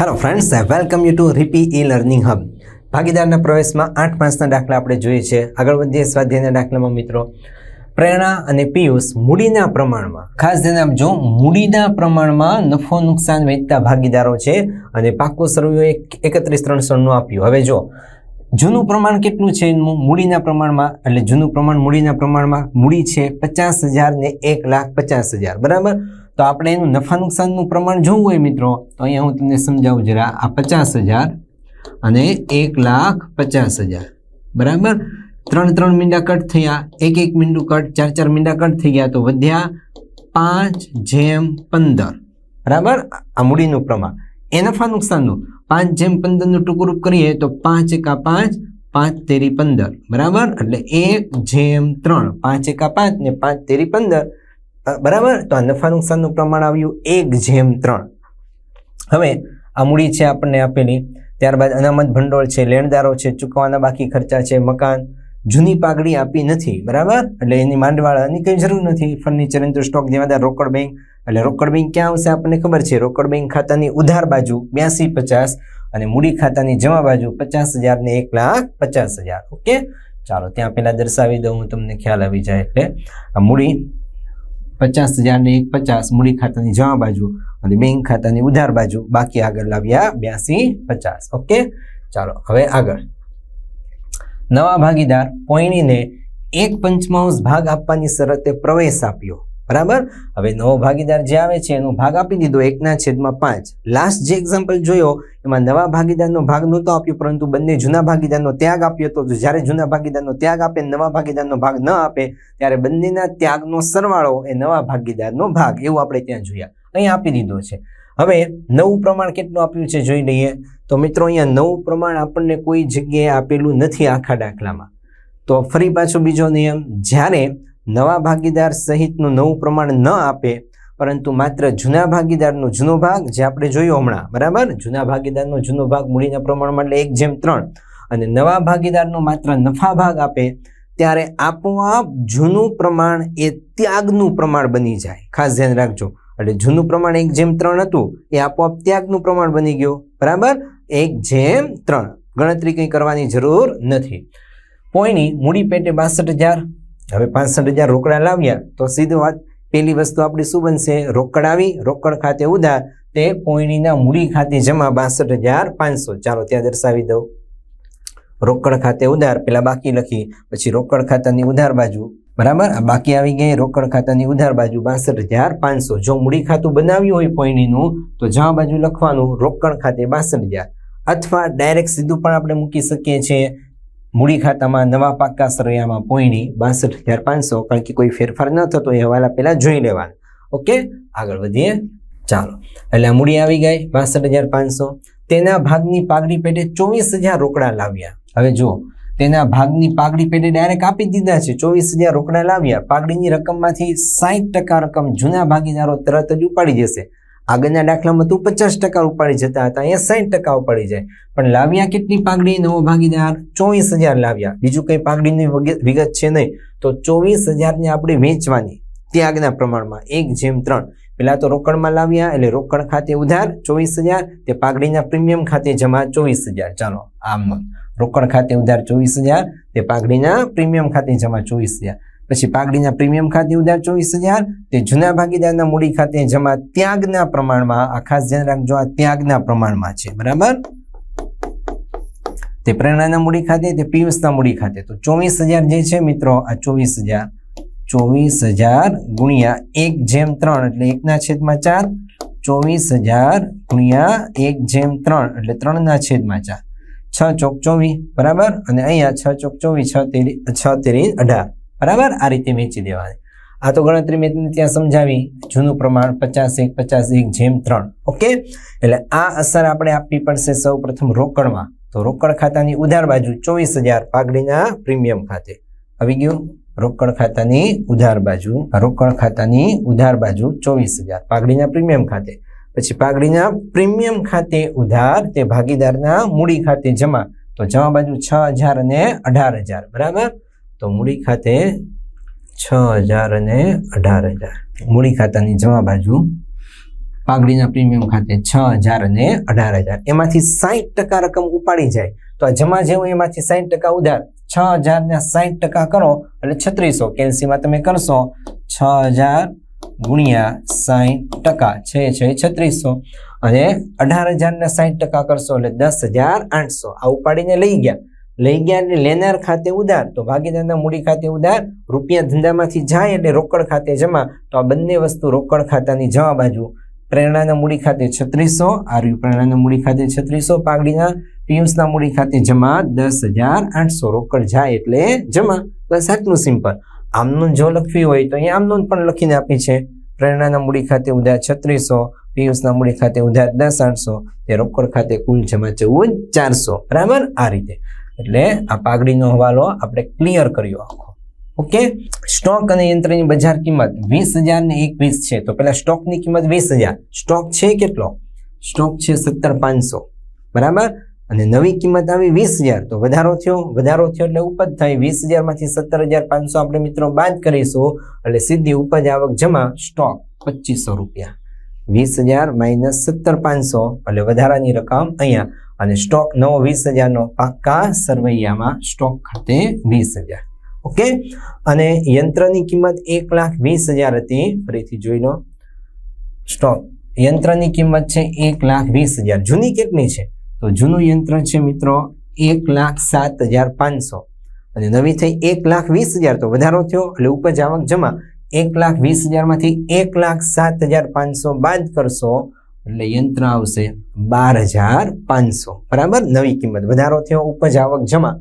Hello friends welcome you to RP e learning hub ભાગીદારના પ્રવેશમાં આઠ માસના દાખલા આપણે જોઈએ છે. આગળ વધીએ સ્વાધ્યાયના દાખલામાં મિત્રો. પ્રેરણા અને પિયુષ મૂડીના પ્રમાણમાં. ખાસ ધ્યાન આપજો, મૂડીના પ્રમાણમાં નફો નુકસાન વેચતા ભાગીદારો છે અને પાકો સર્વે એકત્રીસ ત્રણસોનું આપ્યું. હવે જો, જૂનું પ્રમાણ કેટલું છે? મૂડીના પ્રમાણમાં, એટલે જૂનું પ્રમાણ મૂડીના પ્રમાણમાં મૂડી છે પચાસ હજાર ને એક લાખ પચાસ હજાર. બરાબર? તો આપણે એનું નફા નુકસાનનું પ્રમાણ જોવું હોય મિત્રો, તો અહીંયા હું તમને સમજાવું જરા. આ પચાસ હજાર અને એક લાખ પચાસ હજાર. બરાબર? ત્રણ ત્રણ મીંડા કટ થયા, એક એક મીંડું કટ, ચાર ચાર મીંડા કટ થઈ ગયા, તો વધ્યા પાંચ જેમ પંદર. બરાબર? આ મૂડીનું પ્રમાણ. એ નફા નુકસાનનું. પાંચ જેમ પંદરનું ટૂંકરૂપ કરીએ, તો પાંચ એકા પાંચ પાંચ તેરી પંદર. બરાબર? એટલે એક જેમ ત્રણ. પાંચ એકા પાંચ ને પાંચ તેરી પંદર. બરાબર? તો આ નફા નુકસાનનું પ્રમાણ આવ્યું એક જેમ ત્રણ. હવે આ મૂડી છે આપણને આપેલી. ત્યારબાદ અનામત ભંડોળ છે, લેણદારો છે ચૂકવવાના બાકી ખર્ચા છે, મકાન. જૂની પાઘડી આપી નથી, બરાબર? એટલે એની માંડવાળાની કંઈ જરૂર નથી. ફર્નિચર ઇન્ટર સ્ટોક દેવાદાર રોકડ બેંક. એટલે રોકડ બેંક ક્યાં આવશે આપણને ખબર છે? રોકડ બેંક ખાતાની ઉધાર બાજુ બ્યાસી પચાસ અને મૂડી ખાતાની જમા બાજુ પચાસ હજાર ને એક લાખ પચાસ હજાર. ઓકે? ચાલો, ત્યાં પહેલાં દર્શાવી દઉં હું તમને ખ્યાલ આવી જાય એટલે. આ મૂડી પચાસ હજાર ને એક પચાસ મૂડી ખાતાની જમા બાજુ અને બેંક ખાતાની ઉધાર બાજુ. બાકી આગળ લાવ્યા બ્યાસી પચાસ. ઓકે? ચાલો, હવે આગળ. નવા ભાગીદાર પોઈણીને એક પંચમાંશ ભાગ આપવાની શરતે પ્રવેશ આપ્યો. બરાબર? હવે નવો ભાગીદાર જે આવે છે, એનો ભાગ આપી દીધો, એકના છેદમાં પાંચ. લાસ્ટ જે એક્ઝામ્પલ જોયો, એમાં નવા ભાગીદારનો ભાગ નહોતો આપ્યો, પરંતુ બંને જૂના ભાગીદારનો ત્યાગ આપ્યો હતો. જ્યારે જૂના ભાગીદારનો ત્યાગ આપે, નવા ભાગીદારનો ભાગ ન આપે, ત્યારે બંનેના ત્યાગનો સરવાળો એ નવા ભાગીદારનો ભાગ. એવું આપણે ત્યાં જોયા. અહીં આપી દીધો છે. હવે નવું પ્રમાણ કેટલું આપ્યું છે જોઈ લઈએ. તો મિત્રો, અહીંયા નવું પ્રમાણ આપણને કોઈ જગ્યાએ આપેલું નથી આખા દાખલામાં. તો ફરી પાછો બીજો નિયમ. જ્યારે નવા ભાગીદાર સહિતનું નવું પ્રમાણ ન આપે, પરંતુ માત્ર જૂના ભાગીદારનો જૂનો ભાગ જે આપણે જોયો હમણાં, બરાબર? જૂના ભાગીદારનો જૂનો ભાગ મૂડીના પ્રમાણમાં એટલે એક જેમ ત્રણ. અને નવા ભાગીદારનો માત્ર નફા ભાગ આપે, ત્યારે આપોઆપ જૂનું પ્રમાણ એ ત્યાગનું પ્રમાણ બની જાય. ખાસ ધ્યાન રાખજો. એટલે જૂનું પ્રમાણ એક જેમ ત્રણ હતું, એ આપોઆપ ત્યાગનું પ્રમાણ બની ગયું, બરાબર? એક જેમ ત્રણ. ગણતરી કંઈ કરવાની જરૂર નથી. પોઈની મૂડી પેટે બાસઠ હજાર હવે પાસઠ હજાર રોકડા લાવ્યા તો સીધો વાત, પેલી વસ્તુ આપણી શું બનશે? રોકડ આવી, રોકડ ખાતે ઉધાર, તે પોઈણીના મૂડી ખાતે જમા બાસઠ હજાર પાંચસો. ચાલો ત્યાં દર્શાવી દઉં. રોકડ ખાતે ઉધાર, પેલા બાકી લખી પછી રોકડ ખાતાની ઉધાર બાજુ. બરાબર? આ બાકી આવી ગઈ, રોકડ ખાતાની ઉધાર બાજુ બાસઠ હજાર પાંચસો. જો મૂડી ખાતું બનાવ્યું હોય પોઈણીનું, તો જમા બાજુ લખવાનું રોકડ ખાતે બાસઠ હજાર. અથવા ડાયરેક્ટ સીધું પણ આપણે મૂકી શકીએ છીએ. મૂડી ખાતામાં નવા પાકા સરૈયામાં પોઈણી બાસઠ હજાર પાંચસો, કારણ કે કોઈ ફેરફાર ન થતો એ હવાલા પહેલાં જોઈ લેવાના. ઓકે? આગળ વધીએ. ચાલો. એટલે આ મૂડી આવી ગઈ, બાસઠ હજાર પાંચસો. તેના ભાગની પાઘડી પેટે ચોવીસ હજાર રોકડા લાવ્યા. હવે જુઓ. તેના ભાગની પાઘડી પેટે ડાયરેક્ટ આપી દીધા છે, ચોવીસ હજાર રોકડા લાવ્યા. પાઘડીની રકમમાંથી સાહીઠ ટકા રકમ જૂના ભાગીદારો તરત જ ઉપાડી જશે આગળના દાખલામાં તો પચાસ ટકા ઉપાડી જતા હતા, અહીંયા સાઠ ટકા ઉપાડી જાય. પણ લાવ્યા કેટલી પાઘડી? નવો ભાગીદાર ચોવીસ હજાર લાવ્યા. બીજું કંઈ પાઘડીની વિગત છે નહીં, તો ચોવીસ હજારને આપણે વેચવાની ત્યાગના પ્રમાણમાં એક જેમ ત્રણ. પેલા તો રોકડમાં લાવ્યા, એટલે રોકડ ખાતે ઉધાર ચોવીસ હજાર, તે પાઘડીના પ્રીમિયમ ખાતે જમા ચોવીસ હજાર. ચાલો, આમ રોકડ ખાતે ઉધાર ચોવીસ હજાર, તે પાઘડીના પ્રીમિયમ ખાતે જમા ચોવીસ હજાર. પછી પાઘડીના પ્રીમિયમ ખાતે ઉધાર ચોવીસ હજાર, તે જૂના ભાગીદારના મૂડી ખાતે જમા ત્યાગના પ્રમાણમાં, આ ખાસ ધ્યાન રાખજો, આ ત્યાગના પ્રમાણમાં છે, બરાબર? તે પ્રેરણાના મૂડી ખાતે, તે પિયુષના મૂડી ખાતે. તો ચોવીસ હજાર જે છે મિત્રો, આ ચોવીસ હજાર ચોવીસ હજાર ગુણ્યા એક જેમ ત્રણ, એટલે એકના છેદમાં ચાર, ચોવીસ હજાર ગુણ્યા એક જેમ ત્રણ, એટલે ત્રણના છેદમાં ચાર. છ ચોક ચોવીસ બરાબર? અને અહીંયા છ ચોક ચોવીસ છ તેરી છ તેરી અઢાર. બરાબર? આ રીતે વેચી દેવાની. આ તો ગણતરી મેં ત્યાં સમજાવી. જૂનું પ્રમાણ પચાસ એક પચાસ એક જેમ ત્રણ. ઓકે? એટલે આ અસર આપણે આપવી પડશે સૌ રોકડમાં. તો રોકડ ખાતાની ઉધાર બાજુ ચોવીસ હજાર પાઘડીના પ્રીમિયમ ખાતે. આવી ગયું? રોકડ ખાતાની ઉધાર બાજુ, રોકડ ખાતાની ઉધાર બાજુ ચોવીસ હજાર પાઘડીના પ્રીમિયમ ખાતે. પછી પાઘડીના પ્રીમિયમ ખાતે ઉધાર તે ભાગીદારના મૂડી ખાતે જમા. તો જમા બાજુ છ હજાર અને અઢાર હજાર. બરાબર? તો મૂડી ખાતે છ હજાર અને અઢાર હજાર. મૂડી ખાતાની જમા બાજુ પાઘડીના પ્રીમિયમ ખાતે છ હજાર અને અઢાર હજાર. એમાંથી સાહીઠ ટકા રકમ ઉપાડી જાય. તો આ જમા જેવું એમાંથી સાહીઠ ટકા ઉધાર. છ હજાર ને સાહીઠ ટકા કરો એટલે છત્રીસો. કેલ્સીમાં તમે કરશો છ હજાર ગુણ્યા સાહીઠ ટકા. છે છે, છત્રીસો. અને અઢાર હજાર ને સાહીઠ ટકા કરશો એટલે દસ હજાર આઠસો. આ ઉપાડીને લઈ ગયા. લઈ ગયા એટલે લેનાર ખાતે ઉધાર, તો ભાગીદારના મૂડી ખાતે ઉધાર, રૂપિયા ધંધામાંથી જાય એટલે રોકડ ખાતે જમા, તો આ બંને વસ્તુ રોકડ ખાતાની જવા બાજુ પ્રેરણાના મૂડી ખાતે છત્રીસો આ પ્રેરણાના મૂડી ખાતે છત્રીસો, પાઘડીના પિયુષના મૂડી ખાતે જમા દસ હજાર આઠસો રોકડ જાય એટલે જમા. બસ આટલું સિમ્પલ આમનું જો લખવી હોય તો અહીંયા આમનું પણ લખીને આપી છે. પ્રેરણાના મૂડી ખાતે ઉધાર છત્રીસો, પિયુષના મૂડી ખાતે ઉધાર દસ આઠસો, તે રોકડ ખાતે કુલ જમા ચૌદ ચારસો. બરાબર? આ રીતે. એટલે આ પાઘડીનો હવાલો આપણે ક્લિયર કર્યો આખો. ઓકે સ્ટોક અને યંત્રની બજાર કિંમત વીસ હજાર ને એકવીસ છે. તો પેલા સ્ટોકની કિંમત વીસ હજાર. સ્ટોક છે કેટલો? સ્ટોક છે સત્તર પાંચસો. બરાબર? અને નવી કિંમત આવી વીસ હજાર. તો વધારો થયો? વધારો થયો એટલે ઉપજ થઈ. વીસ હજારમાંથી સત્તર હજાર પાંચસો આપણે મિત્રો બાદ કરીશું. એટલે સીધી ઉપજ આવક જમા સ્ટોક પચીસો રૂપિયા. વીસ હજાર માઇનસ સત્તર પાંચસો એટલે વધારાની રકમ અહીંયા. અને સ્ટોક નવો વીસ હજારનો પાક્કા સરવૈયામાં સ્ટોક ખાતે વીસ હજાર. ઓકે? અને યંત્રની કિંમત એક લાખ વીસ હજાર હતી. ફરીથી જોઈ લો. સ્ટોક યંત્રની કિંમત છે એક લાખ વીસ હજાર. જૂની કેટલી છે? તો જૂનું યંત્ર છે મિત્રો એક લાખ સાત હજાર પાંચસો. અને નવી થઈ એક લાખ વીસ હજાર. તો વધારો થયો એટલે ઉપજ આવક જમા એક લાખ વીસ હજારમાંથી એક લાખ સાત હજાર પાંચસો બાદ કરશો, એટલે યંત્ર આવશે બાર હજાર પાંચસો. બરાબર? નવી કિંમત. વધારો થયો, ઉપજ આવક જમા.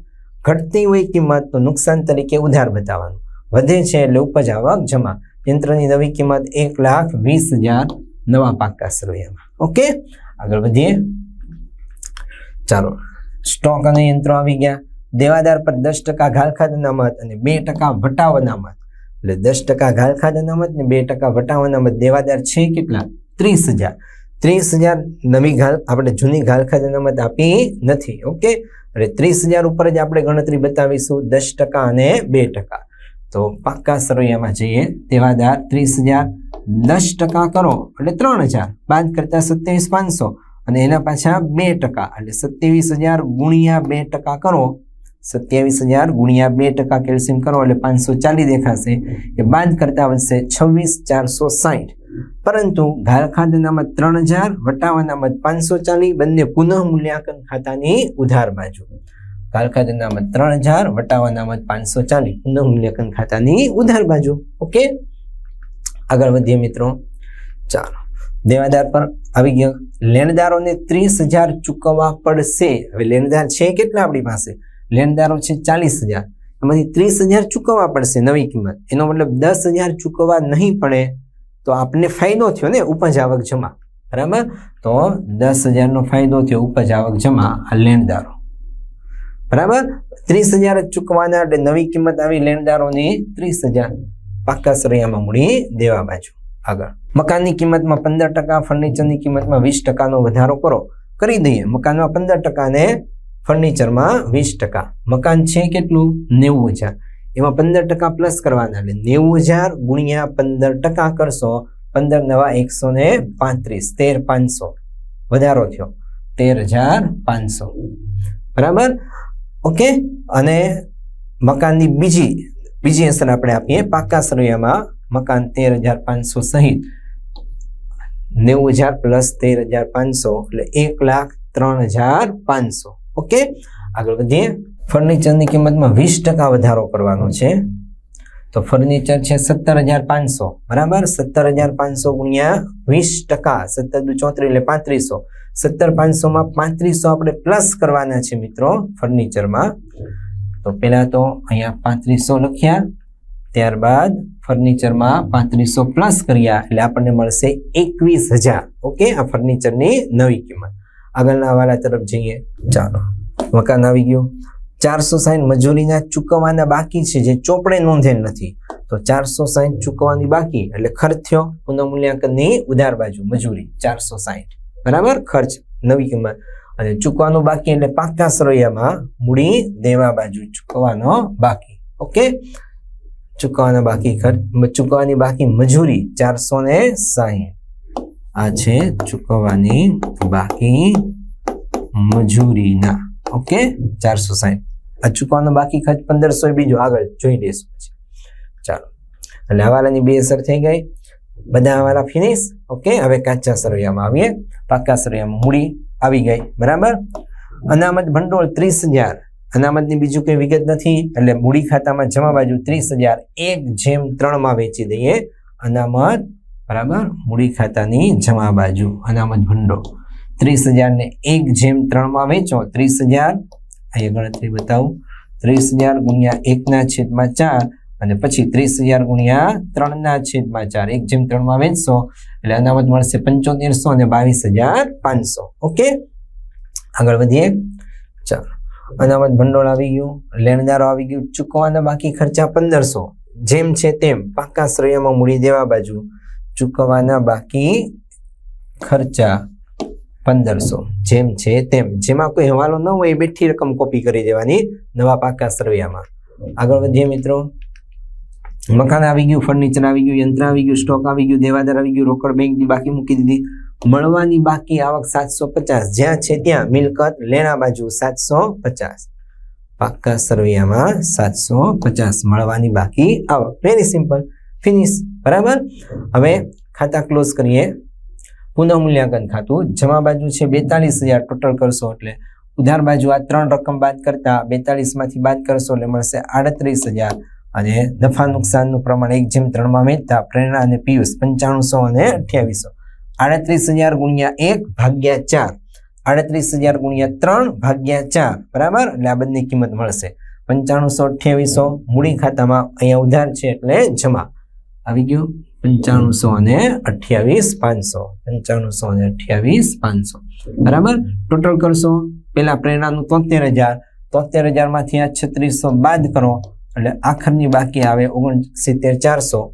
ઘટતી હોય કિંમત તો નુકસાન તરીકે ઉધાર બતાવવાનું. વધે છે એટલે ઉપજ આવક જમા. યંત્રની નવી કિંમત એક લાખ વીસ હજાર નવા પાકા સરવૈયામાં ઓકે? આગળ વધીએ. ચાલો. સ્ટોક અને યંત્રો આવી ગયા. દેવાદાર પર દસ ટકા ઘાલખાદ અનામત અને બે ટકા વટાવ અનામત. એટલે દસ ટકા ઘાલખાદ અનામત ને બે ટકા વટાવ અનામત દેવાદાર છે કેટલા? ત્રીસ હજાર. ત્રીસ હજાર નવી ઘાલ આપણે જૂની ઘાલખાદ અનામત આપી નથી, ઓકે? એટલે ત્રીસ હજાર ઉપર જ આપણે ગણતરી બતાવીશું, દસ ટકા અને બે ટકા. તો પાક્કા સરવૈયામાં જઈએ. દેવાદાર ત્રીસ હજાર, દસ ટકા કરો એટલે ત્રણ હજાર. બાદ કરતા સત્યાવીસ પાંચસો. અને એના પાછા બે ટકા એટલે સત્યાવીસ હજાર ગુણ્યા બે ટકા કરો સત્યાવીસ હજાર ગુણ્યા બે ટકા કેલ્શિયમ કરો એટલે પાંચસો ચાલી દેખાશે. એ બાદ કરતા વધશે છવ્વીસ ચારસો સાહીઠ. પરંતુ ઘાલખાદ અનામત ત્રણ હજાર વટાવાના મત પાંચસો ચાલીસ, બંને પુનઃ મૂલ્યાંકન ખાતાની ઉધાર બાજુ. ઘાલખાદ અનામત ત્રણ હજાર વટાવ અનામત પાંચસો ચાલીસ, પુનઃ મૂલ્યાંકન ખાતાની ઉધાર બાજુ. ઓકે? આગળ વધીએ મિત્રો. ચાલો. દેવાદાર પર આવી ગયો. લેણદારોને ત્રીસ હજાર ચૂકવવા પડશે. હવે લેણદાર છે કેટલા આપણી પાસે? લેણદારો છે ચાલીસ હજાર. એમાંથી ત્રીસ હજાર ચૂકવવા પડશે નવી કિંમત. એનો મતલબ દસ હજાર ચૂકવવા નહીં પડે તો આપને ફાયદો થયો ને ઉપજ આવક જમા. બરાબર? તો દસ હજારનો ફાયદો થયો ઉપજ આવક જમા આ લેણદારો. બરાબર? ત્રીસ હજાર ચૂકવાના એટલે નવી કિંમત આવી લેણદારોની ત્રીસ હજાર. પાક્કા સરૈયામાં મૂડી દેવા બાજુ. આગળ. મકાનની કિંમતમાં પંદર ટકા, ફર્નિચરની કિંમતમાં વીસ ટકાનો વધારો કરો. કરી દઈએ. મકાનમાં પંદર ટકા ને ફર્નિચરમાં વીસ ટકા. મકાન છે કેટલું? નેવું હજાર. એમાં પંદર ટકા પ્લસ કરવાના. એટલે નેવું હજાર ગુણ્યા પંદર ટકા કરશો, પંદર નવા એકસો ને પાંત્રીસ. તેર પાંચસો. વધારો થયો. તેર હજાર પાંચસો. બરાબર? ઓકે? અને મકાનની બીજી બીજી અસર આપણે આપીએ. પાકા સરવૈયામાં મકાન તેર હજાર પાંચસો સહિત. નેવું હજાર પ્લસ તેર હજાર પાંચસો. એટલે એક લાખ ત્રણ હજાર પાંચસો. ઓકે? આગળ વધીએ. ફર્નિચરની કિંમતમાં વીસ ટકા વધારો કરવાનો છે. તો ફર્નિચર છે સત્તર હજાર પાંચસો. બરાબર? સત્તર હજાર પાંચસો ગુણ્યા વીસ ટકા. સત્તર દુ ચોત્રીસ એટલે પાંત્રીસો. સત્તર પાંચસોમાં પાંત્રીસો આપણે પ્લસ કરવાના છે મિત્રો ફર્નિચરમાં. તો પહેલાં તો અહીંયા પાંત્રીસો લખ્યા. ત્યારબાદ ફર્નિચરમાં પાંત્રીસો પ્લસ કર્યા. એટલે આપણને મળશે એકવીસ હજાર. ઓકે? આ ફર્નિચરની નવી કિંમત. આગળના હવાલા તરફ જઈએ. ચાલો. મકાન આવી ગયું. ચારસો સાઠ મજૂરીના ચૂકવવાના બાકી છે, જે ચોપડે નોંધેલ નથી. તો ચારસો સાઠ ચૂકવવાની બાકી, એટલે ખર્ચ થયો પુનઃમૂલ્યાંકનની ઉધાર બાજુ મજૂરી, ચારસો સાહીઠ બરાબર? ખર્ચ નવી કિંમત. અને ચૂકવાનું બાકી, એટલે પાકા સરૈયામાં મૂડી દેવા બાજુ ચૂકવવાનો બાકી. ઓકે? ચૂકવવાના બાકી ખર્ચ, ચૂકવવાની બાકી મજૂરી, ચારસો ને સાહીઠ આ છે ચૂકવવાની બાકી મજૂરીના. ઓકે? ચારસો સાહીઠ આ ચૂકવવાનો બાકી ખર્ચ પંદરસો બીજો. આગળ જોઈ લેશું પછી. ચાલો. એટલે હવાલાની બે અસર થઈ ગઈ. બધા હવાલા ફિનિશ ઓકે? હવે કાચા સરવૈયામાં આવીએ. પાકા સરવૈયામાં મૂડી આવી ગઈ. બરાબર? અનામત ભંડોળ ત્રીસ હજાર. અનામતની બીજું કંઈ વિગત નથી. એટલે મૂડી ખાતામાં જમા બાજુ ત્રીસ હજાર એક જેમ ત્રણમાં વેચી દઈએ. અનામત બરાબર? મૂડી ખાતાની જમા બાજુ અનામત ભંડોળ ત્રીસ હજારને એક જેમ ત્રણમાં વેચો, ત્રીસ હજાર, અહીંયા ગણતરી બતાવું. ત્રીસ હજાર ગુણ્યા એકના છેદમાં ચાર અને પછી ત્રીસ હજાર ગુણ્યા ત્રણના છેદમાં ચાર. એક જેમ ત્રણમાં વેચશો, એટલે અનામત મળશે પંચોતેરસો અને બાવીસ હજાર પાંચસો. ઓકે? આગળ વધીએ. ચાલો. અનામત ભંડોળ આવી ગયું, લેણદારો આવી ગયું, ચૂકવાના બાકી ખર્ચા પંદરસો. જેમ છે તેમ પાકા શ્રેયમાં મૂડી દેવા બાજુ ચૂકવવાના બાકી ખર્ચા પંદરસો. જેમ છે તેમ. જેમાં કોઈ હવાલો ન હોય એ બેઠી રકમ કોપી કરી દેવાની નવા પાકા સરવૈયામાં. આગળ વધીએ મિત્રો. મકાન આવી ગયું ફર્નિચર આવી ગયું, યંત્ર આવી ગયું સ્ટોક આવી ગયું, દેવાદાર આવી ગયું, રોકડ બેંકની બાકી મૂકી દીધી. મળવાની બાકી આવક સાતસો પચાસ. જ્યાં છે ત્યાં મિલકત, લેણા બાજુ સાતસો પચાસ. પાક્કા સરવૈયામાં સાતસો પચાસ મળવાની બાકી આવક. વેરી સિમ્પલ ફિનિશ બરાબર? હવે ખાતા ક્લોઝ કરીએ. પુનઃ મૂલ્યાંકન ખાતું. જમા બાજુ છે બેતાલીસ હજાર. ટોટલ કરશો એટલે ઉધાર બાજુ આ ત્રણ રકમ બાદ કરતા બેતાલીસમાંથી બાદ કરશો એટલે મળશે આડત્રીસ હજાર. અને નફા નુકસાનનું પ્રમાણ એક જેમ ત્રણમાં વેચતા પ્રેરણા અને પિયુષ પંચાણુંસો અને અઠ્યાવીસો. આડત્રીસ હજાર ગુણ્યા એક ભાગ્યા ચાર. આડત્રીસ હજાર ગુણ્યા ત્રણ ભાગ્યા ચાર. બરાબર? એટલે આ બંને કિંમત મળશે. પંચાણુંસો અઠ્યાવીસો મૂડી ખાતામાં અહીંયા ઉધાર છે એટલે જમા. આવી ગયું? પંચાણુંસો અને અઠ્યાવીસ, પાંચસો. પંચાણુંસો અને અઠ્યાવીસ, પાંચસો. બરાબર? ટોટલ કરશો. પેલા પ્રેરણાનું તોતેર હજાર. તોતેર હજારમાંથી આ છત્રીસો બાદ કરો. એટલે આખરની બાકી આવે ઓગણસિત્તેર ચારસો.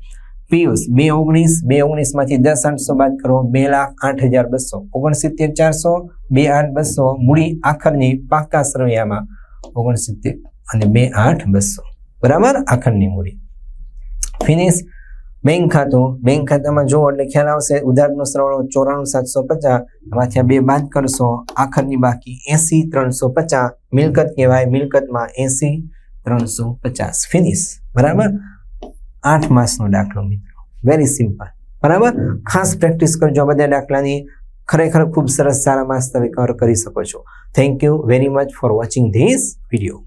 પિયુષ, બે ઓગણીસ બે ઓગણીસમાંથી દસ આઠસો બાદ કરો. બે લાખ આઠ હજાર બસો. ઓગણસિત્તેર ચારસો, બે આઠ બસો. મૂડી આખરની પાકા સરવૈયામાં ઓગણસિત્તેર અને બે આઠ બસો. બરાબર? આખરની મૂડી. ફિનિશ બેંક ખાતું. બેંક ખાતામાં જુઓ એટલે ખ્યાલ આવશે ઉધારનો સરવાળો ચોરાણું સાતસો પચાસ. એમાંથી બે બાદ કરશો. આખરની બાકી એસી ત્રણસો પચાસ. મિલકત કહેવાય મિલકતમાં એસી ત્રણસો પચાસ. ફિનિશ બરાબર? આઠ માસનો દાખલો મિત્રો. વેરી સિમ્પલ બરાબર? ખાસ પ્રેક્ટિસ કરજો બધા દાખલાની. ખરેખર ખૂબ સરસ સારા માસ તમે કવર કરી શકો છો. Thank you very much for watching this video